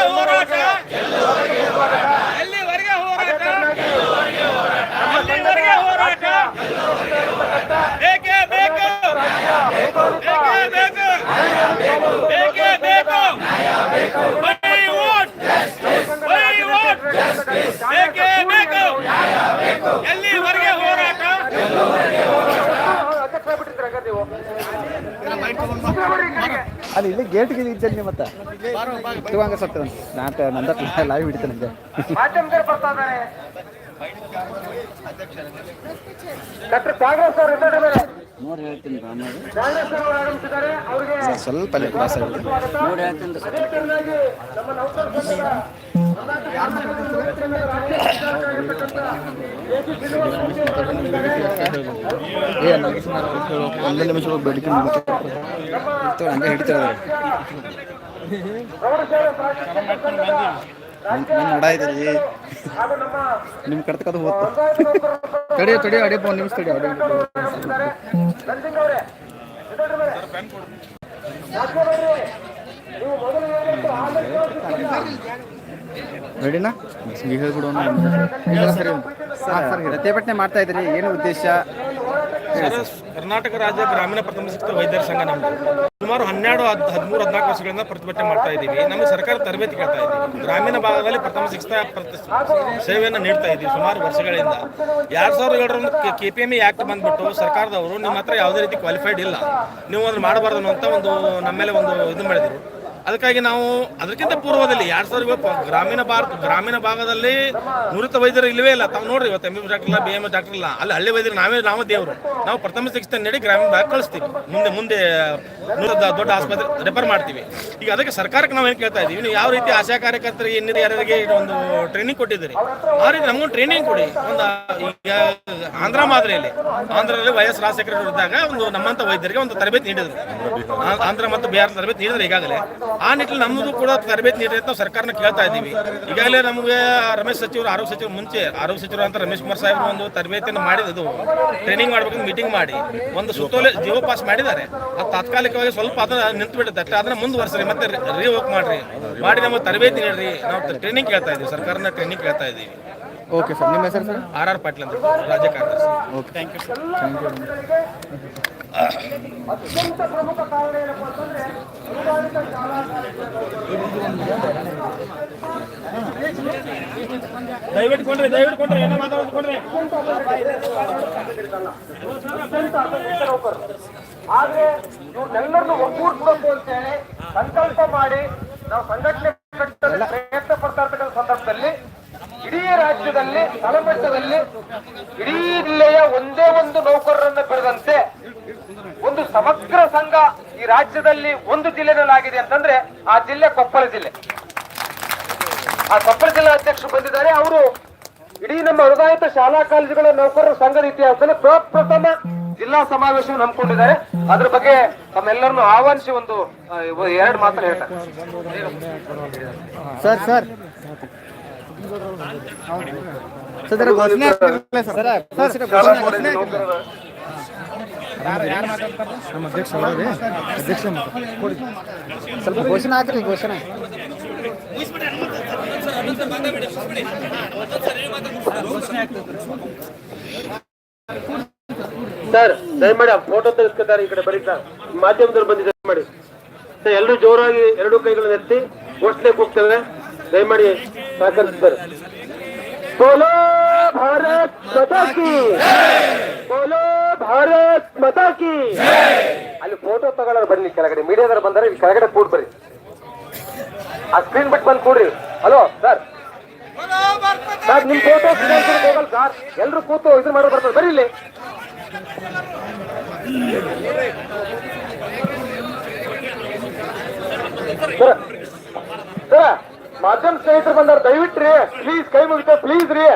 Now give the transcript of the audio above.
ಹೋರಾಟ ಎಲ್ಲಿವರೆಗೆ ಹೋರಾಟ ಎಲ್ಲಿವರೆಗೆ ಹೋರಾಟ ಬೇಕೇ ಬೇಕು ಬೇಕೇ ಬೇಕು ಬೇಕೇ ಬೇಕು Why vote? Why vote? ಬೇಕೇ ಬೇಕು ಎಲ್ಲಿವರೆಗೆ ಹೋರಾಟ ಅಲ್ಲಿ ಇಲ್ಲಿ ಗೇಟ್ ಗಿಲ್ ಇದ್ದೇನೆ ಮತ್ತೆ? ತಗೊಂಗ ಸತ್ತ ನಾಟ ನಂದ ಲೈವ್ ಹಿಡಿತೇನೆ ಎದುರುಗಡೆ ನೋಡಿ ಹೇಳ್ತೀನಿ ಸ್ವಲ್ಪ ಅಲ್ಲಿ ಕ್ಲಾಸ್ ಆಗುತ್ತೆ ನೋಡಿ ಹೇಳ್ತೀನಿ. ಒಂದೇ ನಿಮಿಷ ಬೇಡಿಕೆ ಹಂಗೆ ಹಿಡಿತಾರೆ ಪ್ರೌಢಶಾಲೆ ಪ್ರಾಥಮಿಕ ಸಂಘದ ನನ್ನ ನಡ ಇದ್ದೀರಿ ಹಾಗೂ ನಿಮ್ಮ ಕಡ್ತಕ್ಕದು ಹೋಗ್ತು ಪಂಚಾಯತ್ ನೌಕರರ ತಡಿ ತಡಿ ಅಡಿಯಪ್ಪ ಒಂದು ನಿಮಿಷ ತಡಿ ಅಡಿಯೋ? ನೀವು ಮೊದಲು ರೆಡಿನಾ ಈಗ ಹೇಳ್ಬಿಡೋಣ ಸರಿ. ಮಾಡ್ತಾ ಇದ್ರಿ ಏನು ಉದ್ದೇಶ? ಕರ್ನಾಟಕ ರಾಜ್ಯ ಗ್ರಾಮೀಣ ಪ್ರಥಮ ಶಿಕ್ಷಣ ವೈದ್ಯರ ಸಂಘ ನಮ್ದು. ಸುಮಾರು ಹನ್ನೆರಡು ಹದ್ ಹದಿಮೂರು ಹದಿನಾಲ್ಕು ವರ್ಷಗಳಿಂದ ಪ್ರತಿಭಟನೆ ಮಾಡ್ತಾ ಇದ್ದೀವಿ. ನಮಗೆ ಸರ್ಕಾರ ತರಬೇತಿ ಕೇಳ್ತಾ ಇದ್ದೀವಿ ಗ್ರಾಮೀಣ ಭಾಗದಲ್ಲಿ ಪ್ರಥಮ ಶಿಕ್ಷಣ ಸೇವೆಯನ್ನು ನೀಡ್ತಾ ಇದ್ದೀವಿ ಸುಮಾರು ವರ್ಷಗಳಿಂದ. ಎರಡ್ ಸಾವಿರದ ಏಳರಿಂದ ಕೆ ಪಿ ಎಂ ಆಕ್ಟ್ ಬಂದ್ಬಿಟ್ಟು ಸರ್ಕಾರದವರು ನಿಮ್ಮ ಹತ್ರ ಯಾವುದೇ ರೀತಿ ಕ್ವಾಲಿಫೈಡ್ ಇಲ್ಲ. ನೀವು ಅದನ್ನು ಮಾಡಬಾರ್ದು ಅನ್ನುವಂಥ ಒಂದು ನಮ್ಮ ಮೇಲೆ ಒಂದು ಇದು ಮಾಡಿದ್ರು. ಅದಕ್ಕಾಗಿ ನಾವು ಅದಕ್ಕಿಂತ ಪೂರ್ವದಲ್ಲಿ ಎರಡು ಸಾವಿರ ಗ್ರಾಮೀಣ ಭಾರತ, ಗ್ರಾಮೀಣ ಭಾಗದಲ್ಲಿ ನುರಿತ ವೈದ್ಯರು ಇಲ್ಲವೇ ಇಲ್ಲ. ತಾವು ನೋಡ್ರಿ ಇವತ್ತು ಎಂ ಬಿ ಡಾಕ್ಟರ್ ಇಲ್ಲ ಬಿ ಎಂ ಡಾಕ್ಟರ್ ಇಲ್ಲ. ಅಲ್ಲಿ ಹಳ್ಳಿ ವೈದ್ಯರು ನಾವೇ, ನಾವು ದೇವರು. ನಾವು ಪ್ರಥಮ ಚಿಕಿತ್ಸೆ ನೀಡಿ ಗ್ರಾಮೀಣ ಭಾಗ ಕಳಿಸ್ತೀವಿ. ಮುಂದೆ ಮುಂದೆ ದೊಡ್ಡ ಆಸ್ಪತ್ರೆ ರೆಫರ್ ಮಾಡ್ತೀವಿ. ಈಗ ಅದಕ್ಕೆ ಸರ್ಕಾರಕ್ಕೆ ನಾವು ಏನು ಕೇಳ್ತಾ ಇದ್ದೀವಿ ನೀವು ಯಾವ ರೀತಿ ಆಶಾ ಕಾರ್ಯಕರ್ತರಿಗೆ ಇನ್ನಿತರ ಯಾರಿಗೆ ಒಂದು ಟ್ರೈನಿಂಗ್ ಕೊಟ್ಟಿದ್ದೀರಿ? ಆ ರೀತಿ ನಮಗೊಂದು ಟ್ರೈನಿಂಗ್ ಕೊಡಿ. ಒಂದು, ಈಗ ಆಂಧ್ರ ಮಾದರಿಯಲ್ಲಿ, ಆಂಧ್ರದಲ್ಲಿ ವೈಎಸ್ ರಾಜಶೇಖರ ಇದ್ದಾಗ ಒಂದು ನಮ್ಮಂತ ವೈದ್ಯರಿಗೆ ಒಂದು ತರಬೇತಿ ನೀಡಿದ್ರು. ಆಂಧ್ರ ಮತ್ತು ಬಿಹಾರ ತರಬೇತಿ ನೀಡಿದ್ರೆ ಈಗಾಗಲೇ. ಆ ನಿಟ್ಟಿನಲ್ಲಿ ನಮ್ಮದು ಕೂಡ ತರಬೇತಿ ನೀಡಿದೆ ಅಂತ ನಾವು ಸರ್ಕಾರನ ಕೇಳ್ತಾ ಇದ್ದೀವಿ. ಈಗಾಗಲೇ ನಮಗೆ ರಮೇಶ್ ಸಚಿವರು ಆರೋಗ್ಯ ಸಚಿವರು ಮುಂಚೆ ಆರೋಗ್ಯ ಸಚಿವರು ಅಂತ ರಮೇಶ್ ಕುಮಾರ್ ಸಾಹೇಬರು ಒಂದು ತರಬೇತಿಯನ್ನು ಮಾಡಿದ್ದು ಟ್ರೈನಿಂಗ್ ಮಾಡ್ಬೇಕಂತ ಮೀಟಿಂಗ್ ಮಾಡಿ ಒಂದು ಸುತ್ತೋಲೆ ಜೀವ ಪಾಸ್ ಮಾಡಿದ್ದಾರೆ. ಅದು ತಾತ್ಕಾಲಿಕವಾಗಿ ಸ್ವಲ್ಪ ಅದನ್ನ ನಿಂತು ಬಿಡುತ್ತೆ ಅದನ್ನು ಮುಂದುವರ್ಸ್ರಿ ಮತ್ತೆ ರಿವೋಕ್ ಮಾಡ್ರಿ. ಮಾಡಿ ನಮಗೆ ತರಬೇತಿ ನೀಡ್ರಿ. ನಾವು ಟ್ರೈನಿಂಗ್ ಕೇಳ್ತಾ ಇದ್ದೀವಿ. ಸರ್ಕಾರನ ಟ್ರೈನಿಂಗ್ ಕೇಳ್ತಾ ಇದ್ದೀವಿ. ಓಕೆ ಸರ್ ನಿಮ್ಮ ಹೆಸರು ಸರ್ ಆರ್ ಆರ್ ಪಾಟೀಲ್ ಅಂತ ರಾಜ್ಯ ಕಾರ್ಯದರ್ಶಿ. Okay thank you thank you ಅತ್ಯಂತ ಪ್ರಮುಖ ಕಾರಣ ಏನಪ್ಪ ಅಂತಂದ್ರೆ ಅನುದಾನಿತ ಶಾಲಾ ದಯವಿಟ್ಟು ಕೊಂಡ್ರಿ ದಯವಿಟ್ಟು ಕೊಂಡ್ರಿ ಏನೋ ಮಾತಾಡೋದು ಕೊಂಡ್ರಿ ಅತ್ಯಂತ ಅಸಂಘಟಿತ ನೌಕರರು ಆದ್ರೆ ಇವ್ರನ್ನೆಲ್ಲರನ್ನು ಒಗ್ಗೂಡಿಸ್ಬೇಕು ಅಂತ ಹೇಳಿ ಸಂಕಲ್ಪ ಮಾಡಿ ನಾವು ಸಂಘಟನೆ ಕಟ್ಟಲು ಪ್ರಯತ್ನ ಪಡ್ತಾ ಇರ್ತಕ್ಕಂಥ ಸಂದರ್ಭದಲ್ಲಿ ಇಡೀ ರಾಜ್ಯದಲ್ಲಿ ತಳಮಟ್ಟದಲ್ಲಿ ಇಡೀ ಜಿಲ್ಲೆಯ ಒಂದೇ ಒಂದು ನೌಕರರನ್ನ ಬೆಳೆದಂತೆ ಸಮಗ್ರ ಸಂಘ ಈ ರಾಜ್ಯದಲ್ಲಿ ಒಂದು ಜಿಲ್ಲೆನಲ್ಲಿ ಆಗಿದೆ ಅಂತಂದ್ರೆ ಆ ಜಿಲ್ಲೆ ಕೊಪ್ಪಳ ಜಿಲ್ಲೆ ಆ ಕೊಪ್ಪಳ ಜಿಲ್ಲಾ ಅಧ್ಯಕ್ಷರು ಬಂದಿದ್ದಾರೆ ಅವರು ಇಡೀ ನಮ್ಮ ಹೃದಯತ ಶಾಲಾ ಕಾಲೇಜುಗಳ ನೌಕರರ ಸಂಘದ ಇತಿಹಾಸದಲ್ಲಿ ಪ್ರಪ್ರಥಮ ಜಿಲ್ಲಾ ಸಮಾವೇಶವನ್ನು ಹಮ್ಮಿಕೊಂಡಿದ್ದಾರೆ ಅದ್ರ ಬಗ್ಗೆ ತಮ್ಮೆಲ್ಲರನ್ನು ಆಹ್ವಾನಿಸಿ ಒಂದು ಎರಡು ಮಾತನ್ನು ಹೇಳ್ತಾರೆ ಸರ್ ಸರ್ ಸರ್ ಜರ ಘೋಷಣೆ ಆಗ್ತಿರಲಿಲ್ಲ ಸರ್ ಸರ್ ಘೋಷಣೆ ಘೋಷಣೆ ಆಗ್ತಿರಲಿಲ್ಲ. ನಮ್ಮ ಅಧ್ಯಕ್ಷ ಅವರೇ. ಅಧ್ಯಕ್ಷ ಕೊಡಿ. ಸ್ವಲ್ಪ ಘೋಷಣೆ ಹಾಕ್ರಿ ಘೋಷಣೆ. ಸರ್ ದಯಮಾಡಿ ಆ ಫೋಟೋ ತೆಗೆಸ್ಕೊತಾರೆ ಈ ಕಡೆ ಬರೀತಾರೆ ಮಾಧ್ಯಮದಲ್ಲಿ ಬಂದಿದೆ ಮಾಡಿ ಸರ್ ಎಲ್ಲರೂ ಜೋರಾಗಿ ಎರಡು ಕೈಗಳನ್ನ ಎತ್ತಿ ಘೋಷಣೆ ಹೋಗ್ತೇವೆ ದಯಮಾಡಿ ಸಹಕರಿಸ್ತಾರೆ ಬೋಲೋ ಭಾರತ್ ಮಾತಾ ಕಿ ಬೋಲೋ ಭಾರತ್ ಮತಾಕಿ ಅಲ್ಲಿ ಫೋಟೋ ತಗೊಳ್ಳೋರು ಬನ್ನಿ ಕೆಳಗಡೆ. ಮೀಡಿಯಾದವ್ರು ಬಂದರೆ ಕೆಳಗಡೆ ಕೂಡ್ ಬರ್ರಿ. ಆ ಸ್ಕ್ರೀನ್ ಬಿಟ್ಟು ಬಂದು ಕೂಡ್ರಿ. ಹಲೋ ಸರ್ ಸರ್ ನಿಮ್ ಫೋಟೋ ಸರ್ ಎಲ್ರು ಕೂತು ಇದು ಮಾಡೋ ಬರ್ತಾರೆ. ಬರ್ರಿ ಇಲ್ಲಿ. ಸರ್ ಸರ್ ಮಾಧ್ಯಮ ಸ್ನೇಹಿತರು ಬಂದಾರ. ದಯವಿಟ್ಟು ರೀ ಪ್ಲೀಸ್ ಕೈ ಮುಗಿತ ಪ್ಲೀಸ್ ರೀ.